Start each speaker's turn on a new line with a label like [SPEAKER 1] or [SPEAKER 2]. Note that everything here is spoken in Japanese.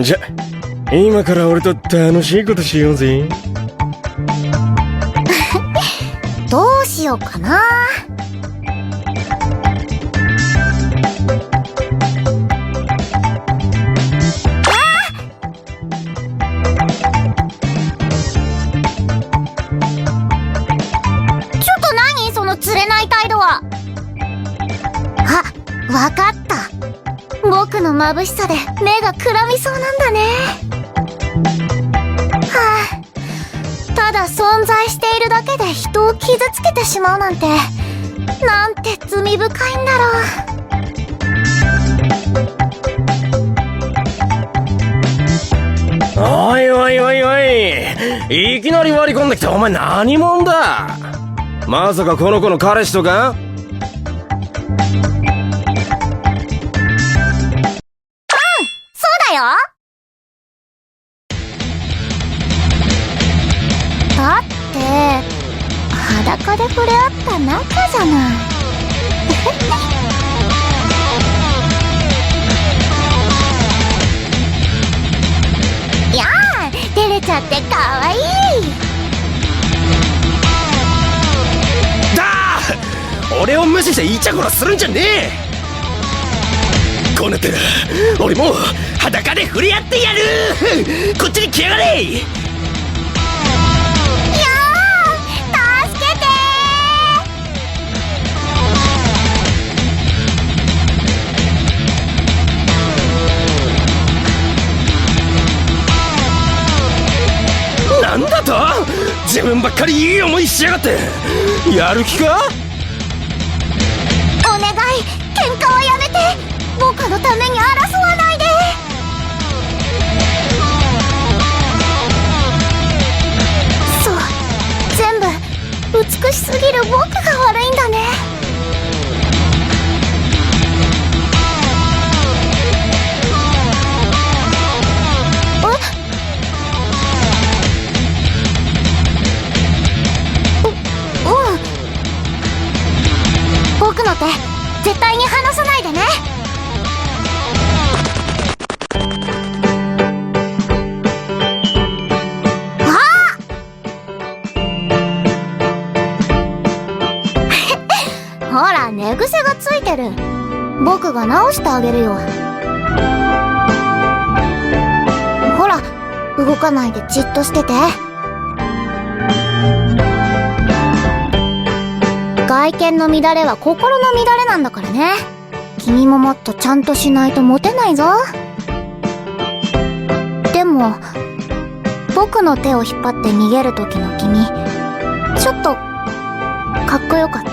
[SPEAKER 1] じゃ、今から俺と楽しいことしようぜ。
[SPEAKER 2] どうしようかな。ちょっと何？その釣れない態度は。わかった。僕の眩しさで目がくらみそうなんだね。はあ、ただ存在しているだけで人を傷つけてしまうなんて、なんて罪深いんだろう。
[SPEAKER 1] おいおいおいおいいきなり割り込んできてお前何者だまさかこの子の彼氏とか？
[SPEAKER 2] 裸で触れ合った仲じゃない。やー、照れちゃってかわいい。
[SPEAKER 1] だー俺を無視してイチャコラするんじゃねえこうなったら俺も裸で触れ合ってやるこっちに来やがれ自分ばっかりいい思いしやがって。やる気か？
[SPEAKER 2] お願い。喧嘩はやめて。僕のために争わないで。そう。全部美しすぎる僕が悪いんだね。絶対に離さないでね。ほら寝癖がついてる。僕が直してあげるよ。ほら動かないでじっとしてて。外見の乱れは心の乱れなんだからね。君ももっとちゃんとしないとモテないぞ。でも、僕の手を引っ張って逃げる時の君、ちょっと、かっこよかった。